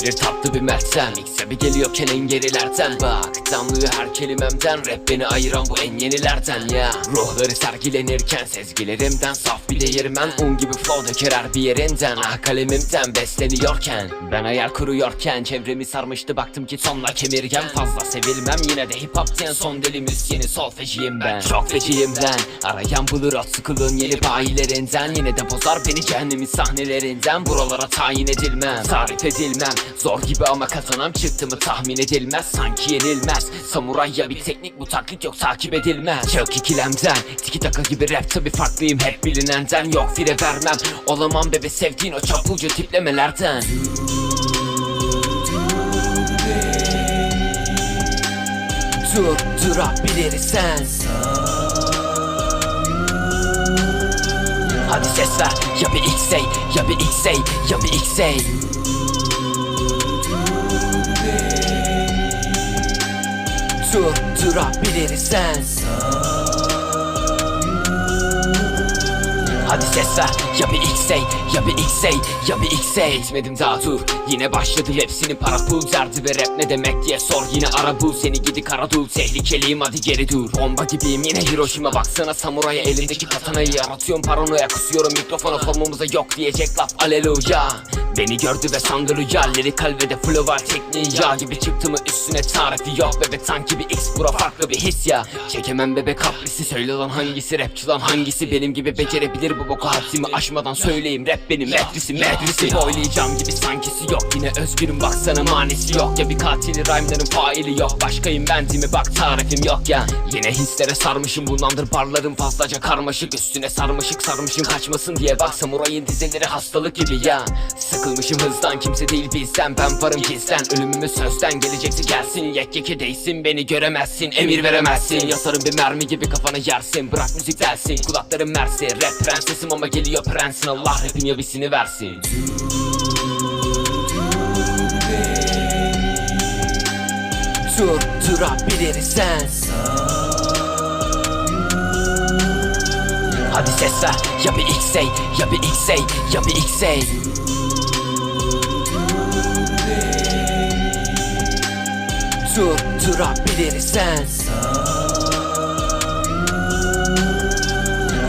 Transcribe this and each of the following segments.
hissettirir tatlı bir mertem. Mikse bir geliyor keleğin gerilerden Bak damlıyor her kelimemden. Rap beni ayıran bu en yenilerden ya Ruhları sergilenirken sezgilerimden Saf bir değirmen. Un gibi flow döker her bir yerinden. Ah kalemimden besleniyorken Ben hayal kuruyorken Çevremi sarmıştı baktım ki sonla kemirgen. Fazla sevilmem yine de hip hop diyen son deli müziğini solfejiyim ben. Çok feciyim ben. Arayan bulur o sıkılığın yeni bayilerinden Yine de bozar beni cehennemin sahnelerinden. Buralara tayin edilmem Tarif edilmem Zor gibi ama kazanan çıktı mı tahmin edilmez. Sanki yenilmez. Samuray ya bir teknik bu taklit yok takip edilmez. Çok ikilemden Tiki taka gibi rap tabi farklıyım. Hep bilinenden Yok fire vermem. Olamam bebe sevdiğin o çapulcu tiplemelerden. Dur durabilirsen Hadi ses ver. Ya bir X-Ray ya bir X-Ray ya bir X-Ray Dur durabilirsen Hadi ses ver. Ya bir X-Ray ya bir X-Ray ya bir X-Ray. Etmedim daha dur. Yine başladı hepsinin para pul derdi ve rap ne demek diye sor. Yine ara bul seni gidi kara dul. Tehlikeliyim hadi geri dur. Bomba gibiyim yine Hiroşima. Baksana samuraya elindeki katanayı yaratıyorum. Paranoya kusuyorum. Mikrofona formumuza yok diyecek laf. Aleluya Beni gördü ve sandı rüya Lirikal ve de flow var. Tekniği yağ gibi çıktı mı üstüne tarifi yok. Bebek sanki bir X bura farklı bir his ya. Çekemem bebek kaprisi söyle lan hangisi rapçi lan hangisi? Benim gibi becerebilir bu boku haddimi aşmadan söyleyeyim. Rap benim metrisi metrisi Boylayacağım gibi sankisi yok. Yine özgürüm baksana manisi yok. Ya bir katili rhyme'ların faili yok. Başkayım ben değil mi bak tarifim yok ya. Yine hislere sarmışım bundandır barlarım fazlaca karmaşık. Üstüne sarmaşık sarmışım kaçmasın diye. Bak samurayın dizeleri hastalık gibi ya Sıkılmışım hızdan kimse değil bizden. Ben varım gizlen ölümümü sözden Gelecekse gelsin yek yeke değsin Beni göremezsin. Emir veremezsin. Yasarım bir mermi gibi kafana yersin. Bırak müzik delsin kulaklarım mersi. Rap prensesim ama geliyor prensin. Allah rapin yabisini versin. Dur durabilirsen Hadi ses ver. Ya bir X-Ray ya bir X-Ray ya bir X-Ray Dur durabilirsen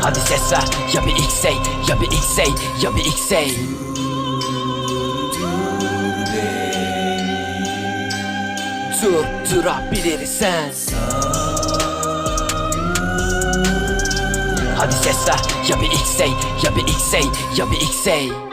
Hadi ses ver. Ya bir X-Ray ya bir X-Ray ya bir X-Ray. Dur durabilirsen Hadi ses ver. Ya bir X-Ray ya bir X-Ray ya bir X-Ray